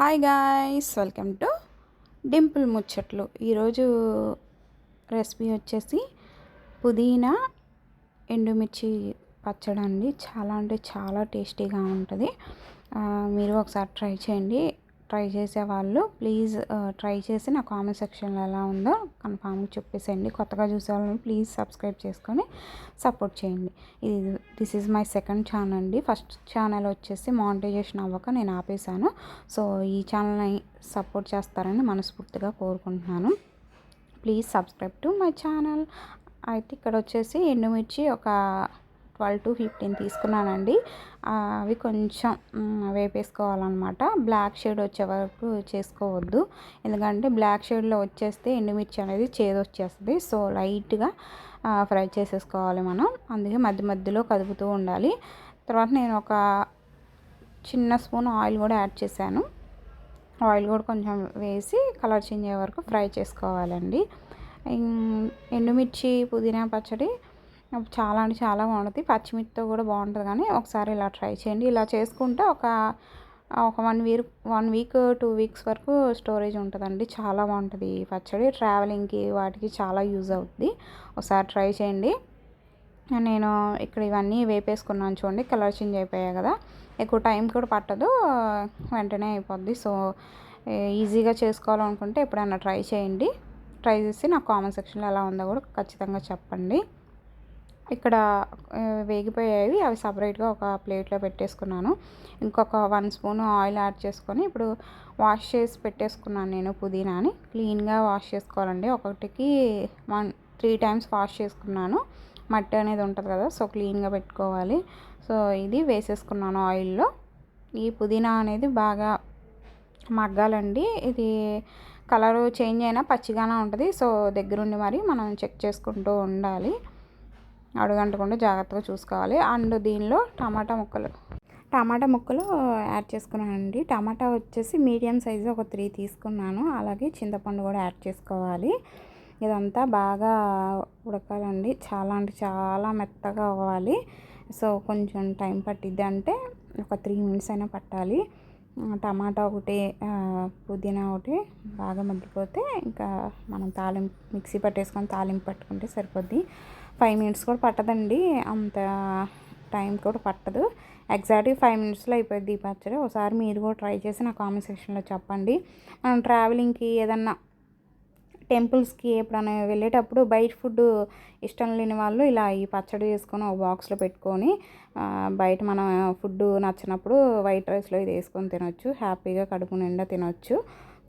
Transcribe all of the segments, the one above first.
Hi guys welcome to Dimple ముచ్చట్లు. ఈరోజు recipe వచ్చేసి పుదీనా ఎండుమిర్చి పచ్చడి అండి చాలా అంటే చాలా టేస్టీగా ఉంటుంది. మీరు ఒకసారి ట్రై చేయండి. ట్రై చేసే వాళ్ళు ప్లీజ్ ట్రై చేసి నా కామెంట్ సెక్షన్లో ఎలా ఉందో కన్ఫామ్గా చెప్పేసేయండి. కొత్తగా చూసేవాళ్ళని ప్లీజ్ సబ్స్క్రైబ్ చేసుకొని సపోర్ట్ చేయండి. ఇది this is my second channel అండి. ఫస్ట్ ఛానల్ వచ్చేసి మానిటైజేషన్ అవ్వక నేను ఆపేశాను. సో ఈ ఛానల్ని సపోర్ట్ చేస్తారని మనస్ఫూర్తిగా కోరుకుంటున్నాను. Please subscribe to my channel. అయితే ఇక్కడ వచ్చేసి ఎండుమిర్చి ఒక ట్వెల్వ్ టు ఫిఫ్టీన్ తీసుకున్నానండి. అవి కొంచెం వేపేసుకోవాలన్నమాట. బ్లాక్ షేడ్ వచ్చే వరకు చేసుకోవద్దు. ఎందుకంటే బ్లాక్ షేడ్లో వచ్చేస్తే ఎండుమిర్చి అనేది చేదు వచ్చేస్తుంది సో లైట్గా ఫ్రై చేసేసుకోవాలి మనం. అందుకే మధ్య మధ్యలో కదుపుతూ ఉండాలి. తర్వాత నేను ఒక చిన్న స్పూన్ ఆయిల్ కూడా యాడ్ చేశాను. ఆయిల్ కూడా కొంచెం వేసి కలర్ చేంజ్ అయ్యే వరకు ఫ్రై చేసుకోవాలండి. ఎండుమిర్చి పుదీనా పచ్చడి చాలా అంటే చాలా బాగుంటుంది. పచ్చిమిర్చితో కూడా బాగుంటుంది కానీ ఒకసారి ఇలా ట్రై చేయండి. ఇలా చేసుకుంటే ఒక ఒక one week one week two weeks వరకు స్టోరేజ్ ఉంటుందండి. చాలా బాగుంటుంది ఈ పచ్చడి. ట్రావెలింగ్కి వాటికి చాలా యూజ్ అవుతుంది ఒకసారి ట్రై చేయండి. నేను ఇక్కడ ఇవన్నీ వేపేసుకున్నాను చూడండి. కలర్ చేంజ్ అయిపోయాయి కదా. ఎక్కువ టైం కూడా పట్టదు. వెంటనే అయిపోద్ది. సో ఈజీగా చేసుకోవాలనుకుంటే ఎప్పుడైనా ట్రై చేయండి. ట్రై చేసి నాకు కామెంట్ సెక్షన్లో ఎలా ఉందో కూడా ఖచ్చితంగా చెప్పండి. ఇక్కడ వేగిపోయాయి. అవి సపరేట్గా ఒక ప్లేట్లో పెట్టేసుకున్నాను. ఇంకొక వన్ స్పూన్ ఆయిల్ యాడ్ చేసుకొని ఇప్పుడు వాష్ చేసి పెట్టేసుకున్నాను నేను పుదీనాని. క్లీన్గా వాష్ చేసుకోవాలండి. ఒకటికి వన్ త్రీ టైమ్స్ వాష్ చేసుకున్నాను. మట్టి అనేది ఉంటుంది కదా సో క్లీన్గా పెట్టుకోవాలి. సో ఇది వేసేసుకున్నాను ఆయిల్లో. ఈ పుదీనా అనేది బాగా మగ్గాలండి. ఇది కలర్ చేంజ్ అయినా పచ్చిగానే ఉంటుంది. సో దగ్గరుండి మరి మనం చెక్ చేసుకుంటూ ఉండాలి. అడుగంటకుండా జాగ్రత్తగా చూసుకోవాలి. అండ్ దీనిలో టమాటా ముక్కలు. టమాటా ముక్కలు యాడ్ చేసుకున్నానండి. టమాటా వచ్చేసి మీడియం సైజు ఒక త్రీ తీసుకున్నాను. అలాగే చింతపండు కూడా యాడ్ చేసుకోవాలి. ఇదంతా బాగా ఉడకాలండి. చాలా అంటే చాలా మెత్తగా అవ్వాలి. సో కొంచెం టైం పట్టిద్ది అంటే ఒక త్రీ మినిట్స్ అయినా పట్టాలి. టమాటా ఒకటి పుదీనా ఒకటి బాగా మగ్గిపోతే ఇంకా మనం తాలింపు మిక్సీ పట్టేసుకొని తాలింపు పట్టుకుంటే సరిపోద్ది. ఫైవ్ మినిట్స్ కూడా పట్టదండి. అంత టైం కూడా పట్టదు. ఎగ్జాక్ట్గా ఫైవ్ మినిట్స్లో అయిపోద్ది ఈ పచ్చడి. ఒకసారి మీరు కూడా ట్రై చేసి నా కామెంట్ సెక్షన్లో చెప్పండి. మనం ట్రావెలింగ్కి ఏదన్నా టెంపుల్స్కి ఎప్పుడైనా వెళ్ళేటప్పుడు బయట ఫుడ్ ఇష్టం లేని వాళ్ళు ఇలా ఈ పచ్చడి చేసుకొని ఒక బాక్స్లో పెట్టుకొని బయట మనం ఫుడ్ నచ్చినప్పుడు వైట్ రైస్లో ఇది వేసుకొని తినొచ్చు. హ్యాపీగా కడుపు నిండా తినొచ్చు.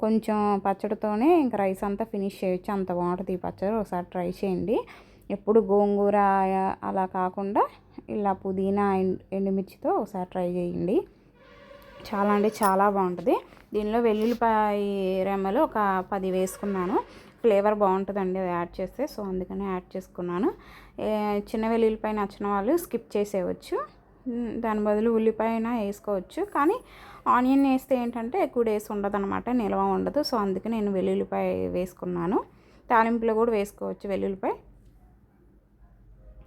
కొంచెం పచ్చడితోనే ఇంకా రైస్ అంతా ఫినిష్ చేయొచ్చు. అంత బాగుంటుంది ఈ పచ్చడి. ఒకసారి ట్రై చేయండి. ఎప్పుడు గోంగూర అలా కాకుండా ఇలా పుదీనా ఎండుమిర్చితో ఒకసారి ట్రై చేయండి. చాలా అంటే చాలా బాగుంటుంది. దీనిలో వెల్లుల్లిపాయ రెమ్మలు ఒక పది వేసుకున్నాను. ఫ్లేవర్ బాగుంటుందండి అది యాడ్ చేస్తే సో అందుకని యాడ్ చేసుకున్నాను. చిన్న వెల్లుల్లిపాయ నచ్చిన వాళ్ళు స్కిప్ చేసేయవచ్చు. దాని బదులు ఉల్లిపాయన వేసుకోవచ్చు. కానీ ఆనియన్ వేస్తే ఏంటంటే ఎక్కువ డేస్ ఉండదు అనమాట నిల్వ ఉండదు. సో అందుకే నేను వెల్లుల్లిపాయ వేసుకున్నాను. తాలింపులో కూడా వేసుకోవచ్చు వెల్లుల్లిపాయ.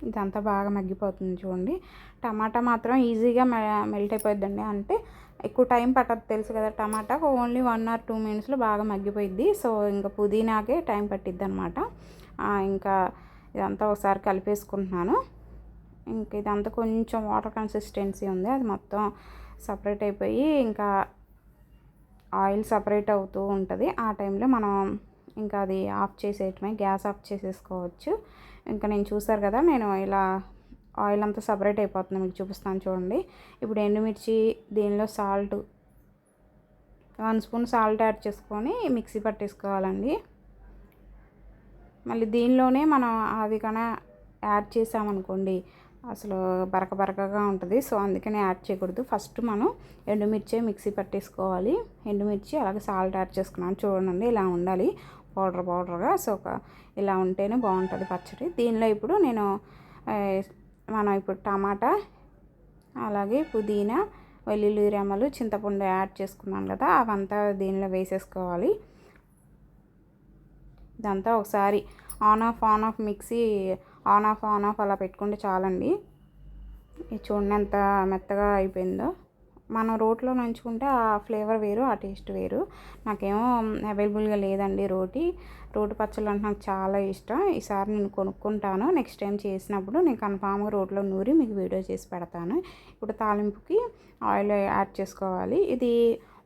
ఇదంతా బాగా మగ్గిపోతుంది చూడండి. టమాటా మాత్రం ఈజీగా మె- మెల్ట్ అయిపోద్దండి అంటే ఎక్కువ టైం పట్టదు తెలుసు కదా టమాటా. ఓన్లీ వన్ ఆర్ టూ మినిట్స్లో బాగా మగ్గిపోయిద్ది. సో ఇంకా పుదీనాకే టైం పట్టిద్ది అనమాట ఇంకా ఇదంతా ఒకసారి కలిపేసుకుంటున్నాను. ఇంకా ఇదంతా కొంచెం వాటర్ కన్సిస్టెన్సీ ఉంది. అది మొత్తం సపరేట్ అయిపోయి ఇంకా ఆయిల్ సపరేట్ అవుతూ ఉంటుంది. ఆ టైంలో మనం ఇంకా అది ఆఫ్ చేసేయటమే గ్యాస్ ఆఫ్ చేసేసుకోవచ్చు. ఇంకా నేను చూసారు కదా నేను ఇలా ఆయిల్ అంతా సపరేట్ అయిపోతుంది మీకు చూపిస్తాను చూడండి. ఇప్పుడు ఎండుమిర్చి దీనిలో salt one spoon salt add చేసుకొని మిక్సీ పట్టేసుకోవాలండి. మళ్ళీ దీనిలోనే మనం అది కన్నా యాడ్ చేసామనుకోండి అసలు బరక బరకగా ఉంటుంది సో అందుకని యాడ్ చేయకూడదు. ఫస్ట్ మనం ఎండుమిర్చి మిక్సీ పట్టేసుకోవాలి. ఎండుమిర్చి అలాగే సాల్ట్ యాడ్ చేసుకున్నాను చూడండి ఇలా ఉండాలి. పౌడర్ పౌడర్గా సో ఒక ఇలా ఉంటేనే బాగుంటుంది పచ్చడి. దీనిలో ఇప్పుడు నేను మనం ఇప్పుడు టమాటా అలాగే పుదీనా వెల్లుల్లి రెమ్మలు చింతపండు యాడ్ చేసుకున్నాను కదా అవంతా దీనిలో వేసేసుకోవాలి. ఇదంతా ఒకసారి on off on off mixie on off on off అలా పెట్టుకుంటే చాలండి. ఇది చూడండి ఎంత మెత్తగా అయిపోయిందో. మనం రోట్లో నంచుకుంటే ఆ ఫ్లేవర్ వేరు ఆ టేస్ట్ వేరు. నాకేమో అవైలబుల్గా లేదండి రోటి. రోటి పచ్చళ్ళు అంటే నాకు చాలా ఇష్టం. ఈసారి నేను కొనుక్కుంటాను. నెక్స్ట్ టైం చేసినప్పుడు నేను కన్ఫామ్గా రోట్లో నూరి మీకు వీడియో చేసి పెడతాను. ఇప్పుడు తాలింపుకి ఆయిల్ యాడ్ చేసుకోవాలి. ఇది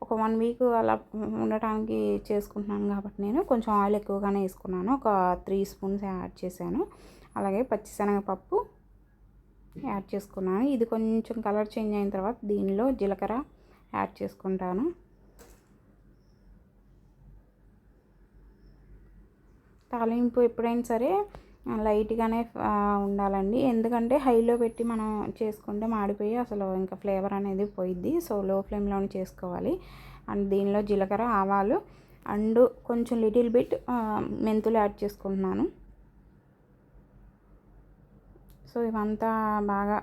ఒక వన్ వీక్ అలా ఉండటానికి చేసుకుంటున్నాను కాబట్టి నేను కొంచెం ఆయిల్ ఎక్కువగానే వేసుకున్నాను. ఒక త్రీ స్పూన్స్ యాడ్ చేశాను. అలాగే పచ్చిశనగపప్పు యాడ్ చేసుకున్నాను. ఇది కొంచెం కలర్ చేంజ్ అయిన తర్వాత దీనిలో జీలకర్ర యాడ్ చేసుకుంటాను. తాలింపు ఎప్పుడైనా సరే లైట్గానే ఉండాలండి. ఎందుకంటే హైలో పెట్టి మనం చేసుకుంటే మాడిపోయి అసలు ఇంకా ఫ్లేవర్ అనేది పోయిద్ది. సో లో ఫ్లేమ్లోనే చేసుకోవాలి. అండ్ దీనిలో జీలకర్ర ఆవాలు అండ్ కొంచెం లిటిల్ బిట్ మెంతులు యాడ్ చేసుకుంటున్నాను. సో ఇవంతా బాగా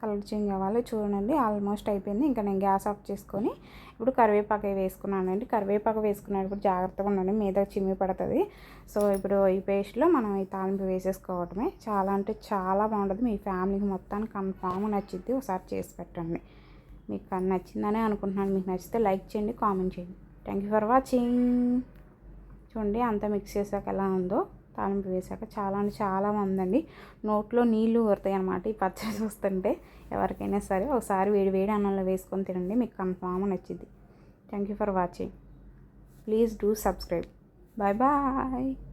కలర్ చేంజ్ అవ్వాలి. చూడండి ఆల్మోస్ట్ అయిపోయింది. ఇంకా నేను గ్యాస్ ఆఫ్ చేసుకొని ఇప్పుడు కరివేపాకు వేసుకున్నానండి. కరివేపాకు వేసుకున్నప్పుడు జాగ్రత్తగా ఉండండి. మీద చిమ్మి పడుతుంది. సో ఇప్పుడు ఈ పేస్ట్లో మనం ఈ తాలింపు వేసేసుకోవటమే. చాలా అంటే చాలా బాగుంటుంది. మీ ఫ్యామిలీకి మొత్తానికి కన్ఫామ్ నచ్చిద్ది. ఒకసారి చేసి పెట్టండి. మీకు నచ్చిందనే అనుకుంటున్నాను. మీకు నచ్చితే లైక్ చేయండి కామెంట్ చేయండి. థ్యాంక్ యూ ఫర్ వాచింగ్ చూడండి అంతా మిక్స్ చేసాక ఎలా ఉందో. తాలింపు వేసాక చాలా అంటే చాలా ఉందండి నోట్లో నీళ్ళు ఊరుతాయి అనమాట ఈ పచ్చడి చూస్తుంటే ఎవరికైనా సరే ఒకసారి వేడి వేడి అన్నంలో వేసుకొని తినండి మీకు కన్ఫామ్ నచ్చింది. Thank you for watching please do subscribe bye bye